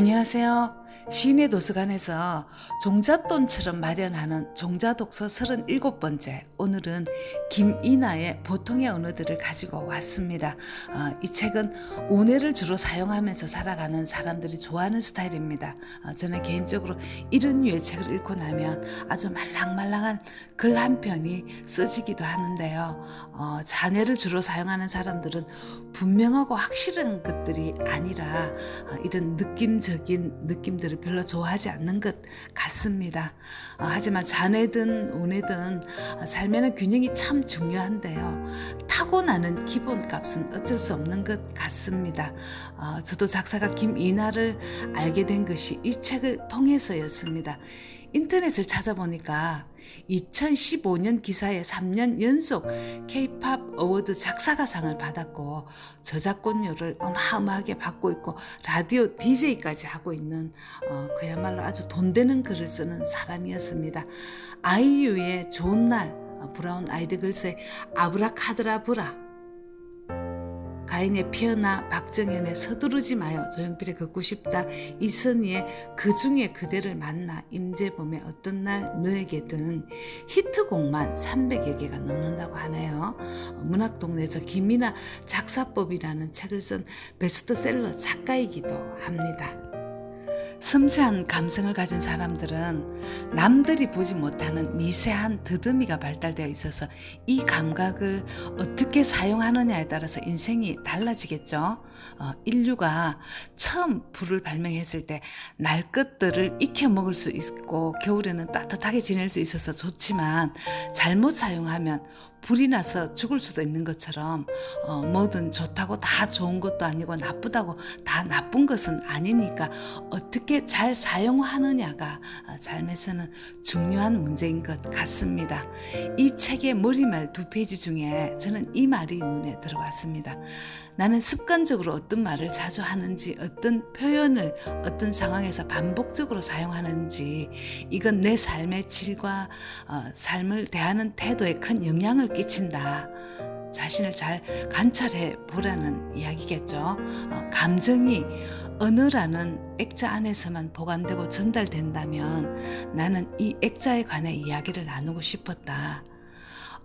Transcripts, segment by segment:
안녕하세요. 시내 도서관에서 종잣돈처럼 마련하는 종자독서 37번째. 오늘은 김이나의 보통의 언어들을 가지고 왔습니다. 어, 이 책은 운해를 주로 사용하면서 살아가는 사람들이 좋아하는 스타일입니다. 어, 저는 개인적으로 이런 류의 책을 읽고 나면 아주 말랑말랑한 글 한 편이 써지기도 하는데요. 어, 자네를 주로 사용하는 사람들은 분명하고 확실한 것들이 아니라 어, 이런 느낌적인 느낌들을 별로 좋아하지 않는 것 같습니다. 어, 하지만 자네든 운해든 어, 삶에는 균형이 참 중요한데요. 타고나는 기본값은 어쩔 수 없는 것 같습니다. 어, 저도 작사가 김이나를 알게 된 것이 이 책을 통해서였습니다. 인터넷을 찾아보니까 2015년 기사에 3년 연속 K-팝 어워드 작사가상을 받았고 저작권료를 어마어마하게 받고 있고 라디오 DJ까지 하고 있는 어, 그야말로 아주 돈 되는 글을 쓰는 사람이었습니다. 아이유의 좋은 날 어, 브라운 아이드 글쎄 아브라카드라브라 가인의 피어나 박정현의 서두르지 마요. 조용필의 걷고 싶다. 이선희의 그 중에 그대를 만나 임재범의 어떤 날 너에게 등 히트곡만 300여 개가 넘는다고 하네요. 문학동네에서 김이나 작사법이라는 책을 쓴 베스트셀러 작가이기도 합니다 섬세한 감성을 가진 사람들은 남들이 보지 못하는 미세한 더듬이가 발달되어 있어서 이 감각을 어떻게 사용하느냐에 따라서 인생이 달라지겠죠. 어, 인류가 처음 불을 발명했을 때 날 것들을 익혀 먹을 수 있고 겨울에는 따뜻하게 지낼 수 있어서 좋지만 잘못 사용하면 불이 나서 죽을 수도 있는 것처럼 어, 뭐든 좋다고 다 좋은 것도 아니고 나쁘다고 다 나쁜 것은 아니니까 어떻게 잘 사용하느냐가 어, 삶에서는 중요한 문제인 것 같습니다. 이 책의 머리말 두 페이지 중에 저는 이 말이 눈에 들어왔습니다. 나는 습관적으로 어떤 말을 자주 하는지, 어떤 표현을 어떤 상황에서 반복적으로 사용하는지, 이건 내 삶의 질과 어, 삶을 대하는 태도에 큰 영향을 끼친다. 자신을 잘 관찰해 보라는 이야기겠죠. 어, 감정이 언어라는 액자 안에서만 보관되고 전달된다면 나는 이 액자에 관해 이야기를 나누고 싶었다.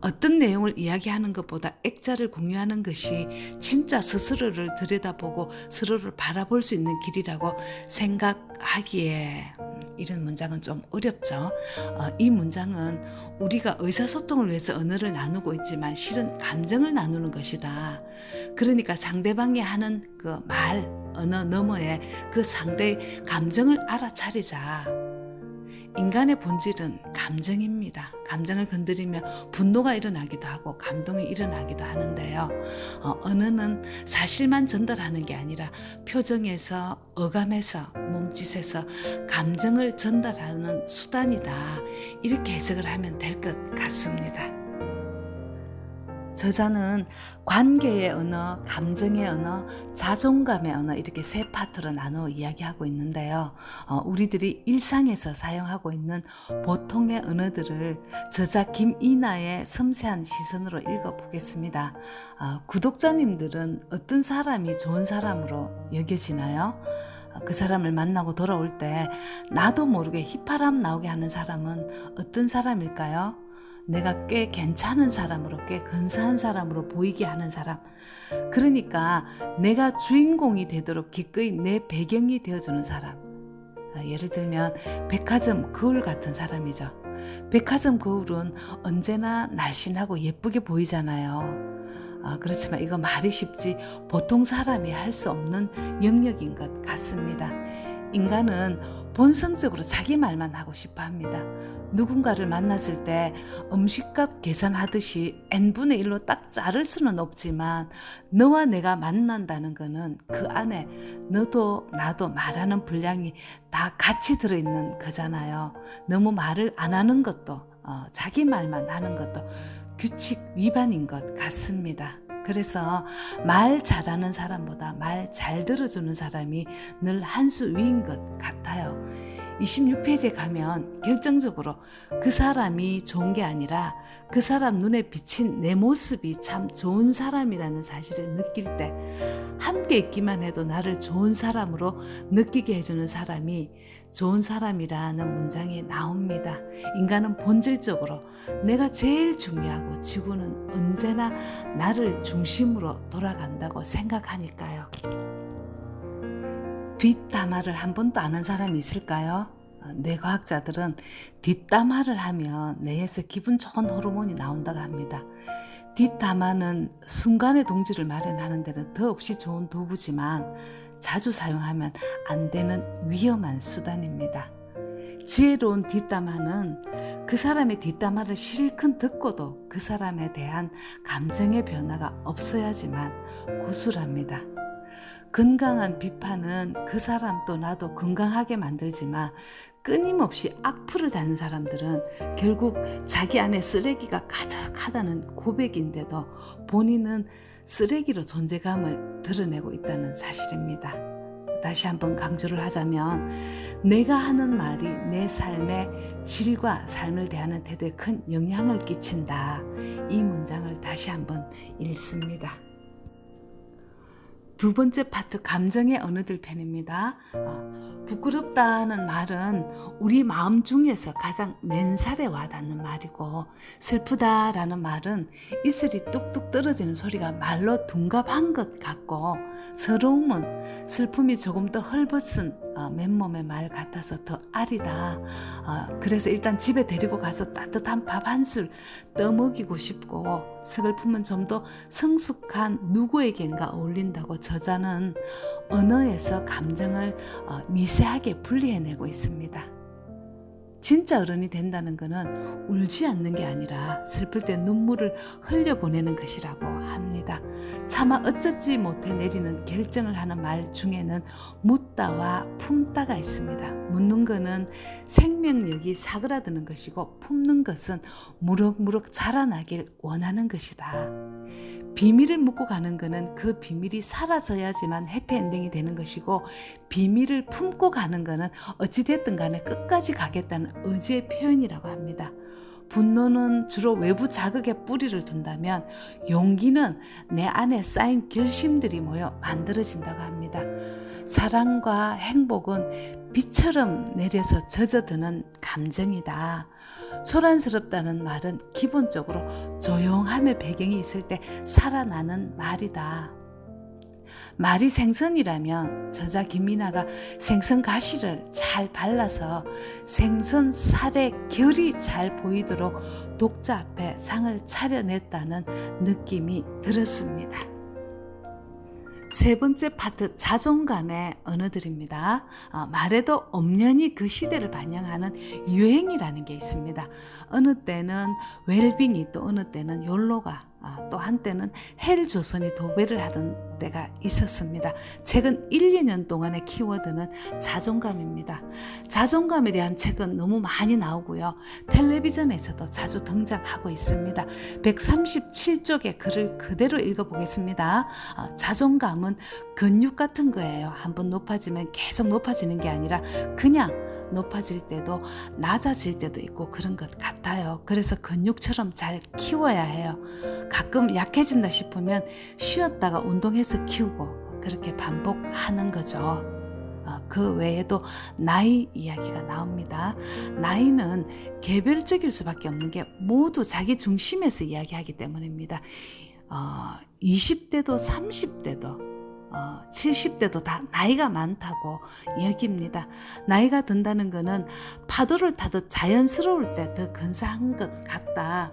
어떤 내용을 이야기하는 것보다 액자를 공유하는 것이 진짜 스스로를 들여다보고 서로를 바라볼 수 있는 길이라고 생각하기에 음, 이런 문장은 좀 어렵죠. 어, 이 문장은 우리가 의사소통을 위해서 언어를 나누고 있지만 실은 감정을 나누는 것이다. 그러니까 상대방이 하는 그 말, 언어 너머에 그 상대의 감정을 알아차리자. 인간의 본질은 감정입니다. 감정을 건드리며 분노가 일어나기도 하고 감동이 일어나기도 하는데요. 어, 언어는 사실만 전달하는 게 아니라 표정에서 어감에서 몸짓에서 감정을 전달하는 수단이다. 이렇게 해석을 하면 될 것 같습니다. 저자는 관계의 언어, 감정의 언어, 자존감의 언어 이렇게 세 파트로 나누어 이야기하고 있는데요. 어, 우리들이 일상에서 사용하고 있는 보통의 언어들을 저자 김이나의 섬세한 시선으로 읽어보겠습니다. 어, 구독자님들은 어떤 사람이 좋은 사람으로 여겨지나요? 어, 그 사람을 만나고 돌아올 때 나도 모르게 휘파람 나오게 하는 사람은 어떤 사람일까요? 내가 꽤 괜찮은 사람으로, 꽤 근사한 사람으로 보이게 하는 사람. 그러니까 내가 주인공이 되도록 기꺼이 내 배경이 되어주는 사람. 아, 예를 들면 백화점 거울 같은 사람이죠. 백화점 거울은 언제나 날씬하고 예쁘게 보이잖아요. 아, 그렇지만 이거 말이 쉽지 보통 사람이 할 수 없는 영역인 것 같습니다. 인간은 본성적으로 자기 말만 하고 싶어 합니다. 누군가를 만났을 때 음식값 계산하듯이 n분의 1로 딱 자를 수는 없지만 너와 내가 만난다는 거는 그 안에 너도 나도 말하는 분량이 다 같이 들어있는 거잖아요. 너무 말을 안 하는 것도 어, 자기 말만 하는 것도 규칙 위반인 것 같습니다. 그래서 말 잘하는 사람보다 말 잘 들어주는 사람이 늘 한 수 위인 것 같아요. 26페이지에 가면 결정적으로 그 사람이 좋은 게 아니라 그 사람 눈에 비친 내 모습이 참 좋은 사람이라는 사실을 느낄 때 함께 있기만 해도 나를 좋은 사람으로 느끼게 해주는 사람이 좋은 사람이라는 문장이 나옵니다. 인간은 본질적으로 내가 제일 중요하고 지구는 언제나 나를 중심으로 돌아간다고 생각하니까요. 뒷담화를 한 번도 안 한 사람이 있을까요? 어, 뇌과학자들은 뒷담화를 하면 뇌에서 기분 좋은 호르몬이 나온다고 합니다. 뒷담화는 순간의 동지를 마련하는 데는 더없이 좋은 도구지만 자주 사용하면 안 되는 위험한 수단입니다. 지혜로운 뒷담화는 그 사람의 뒷담화를 실컷 듣고도 그 사람에 대한 감정의 변화가 없어야지만 고술합니다. 건강한 비판은 그 사람도 나도 건강하게 만들지만 끊임없이 악플을 다는 사람들은 결국 자기 안에 쓰레기가 가득하다는 고백인데도 본인은 쓰레기로 존재감을 드러내고 있다는 사실입니다. 다시 한번 강조를 하자면 내가 하는 말이 내 삶의 질과 삶을 대하는 태도에 큰 영향을 끼친다. 이 문장을 다시 한번 읽습니다. 두 번째 파트 감정의 언어들 편입니다. 어, 부끄럽다는 말은 우리 마음 중에서 가장 맨살에 와닿는 말이고 슬프다라는 말은 이슬이 뚝뚝 떨어지는 소리가 말로 둔갑한 것 같고 서러움은 슬픔이 조금 더 헐벗은 어, 맨몸의 말 같아서 더 아리다. 어, 그래서 일단 집에 데리고 가서 따뜻한 밥 한 술 떠먹이고 싶고 서글픔은 좀 더 성숙한 누구에겐가 어울린다고 저자는 언어에서 감정을 어, 미세하게 분리해내고 있습니다. 진짜 어른이 된다는 것은 울지 않는 게 아니라 슬플 때 눈물을 흘려보내는 것이라고 합니다. 차마 어쩌지 못해 내리는 결정을 하는 말 중에는 묻다와 품다가 있습니다. 묻는 것은 생명력이 사그라드는 것이고 품는 것은 무럭무럭 자라나길 원하는 것이다. 비밀을 묻고 가는 것은 그 비밀이 사라져야지만 해피엔딩이 되는 것이고 비밀을 품고 가는 것은 어찌됐든 간에 끝까지 가겠다는 의지의 표현이라고 합니다. 분노는 주로 외부 자극에 뿌리를 둔다면 용기는 내 안에 쌓인 결심들이 모여 만들어진다고 합니다. 사랑과 행복은 비처럼 내려서 젖어드는 감정이다. 소란스럽다는 말은 기본적으로 조용함의 배경이 있을 때 살아나는 말이다. 말이 생선이라면 저자 김민아가 생선 가시를 잘 발라서 생선 살의 결이 잘 보이도록 독자 앞에 상을 차려냈다는 느낌이 들었습니다. 세 번째 파트 자존감의 언어들입니다. 어, 말에도 엄연히 그 시대를 반영하는 유행이라는 게 있습니다. 어느 때는 웰빙이 또 어느 때는 욜로가 아, 또 한때는 헬조선이 도배를 하던 때가 있었습니다. 최근 1, 2년 동안의 키워드는 자존감입니다. 자존감에 대한 책은 너무 많이 나오고요. 텔레비전에서도 자주 등장하고 있습니다. 137쪽의 글을 그대로 읽어보겠습니다. 아, 자존감은 근육 같은 거예요. 한번 높아지면 계속 높아지는 게 아니라 그냥 높아질 때도 낮아질 때도 있고 그런 것 같아요. 그래서 근육처럼 잘 키워야 해요. 가끔 약해진다 싶으면 쉬었다가 운동해서 키우고 그렇게 반복하는 거죠. 어, 그 외에도 나이 이야기가 나옵니다. 나이는 개별적일 수밖에 없는 게 모두 자기 중심에서 이야기하기 때문입니다. 어, 20대도 30대도 어, 70대도 다 나이가 많다고 여깁니다. 나이가 든다는 것은 파도를 타듯 자연스러울 때 더 근사한 것 같다.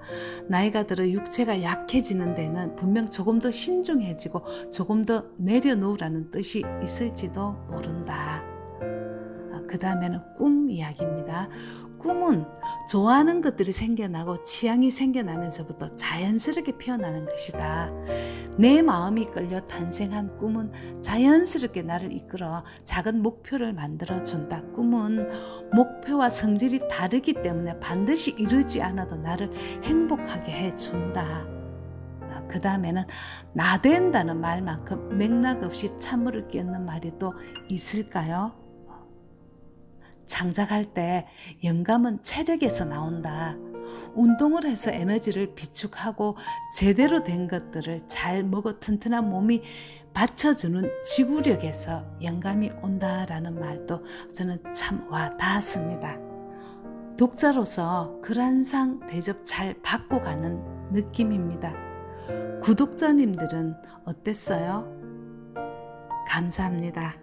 나이가 들어 육체가 약해지는 데는 분명 조금 더 신중해지고 조금 더 내려놓으라는 뜻이 있을지도 모른다. 그 다음에는 꿈 이야기입니다. 꿈은 좋아하는 것들이 생겨나고 취향이 생겨나면서부터 자연스럽게 피어나는 것이다. 내 마음이 끌려 탄생한 꿈은 자연스럽게 나를 이끌어 작은 목표를 만들어 준다. 꿈은 목표와 성질이 다르기 때문에 반드시 이루지 않아도 나를 행복하게 해 준다. 그 다음에는 나 된다는 말만큼 맥락 없이 찬물을 끼얹는 말이 또 있을까요? 장작할 때 영감은 체력에서 나온다. 운동을 해서 에너지를 비축하고 제대로 된 것들을 잘 먹어 튼튼한 몸이 받쳐주는 지구력에서 영감이 온다라는 말도 저는 참 와 닿았습니다. 독자로서 글한상 대접 잘 받고 가는 느낌입니다. 구독자님들은 어땠어요? 감사합니다.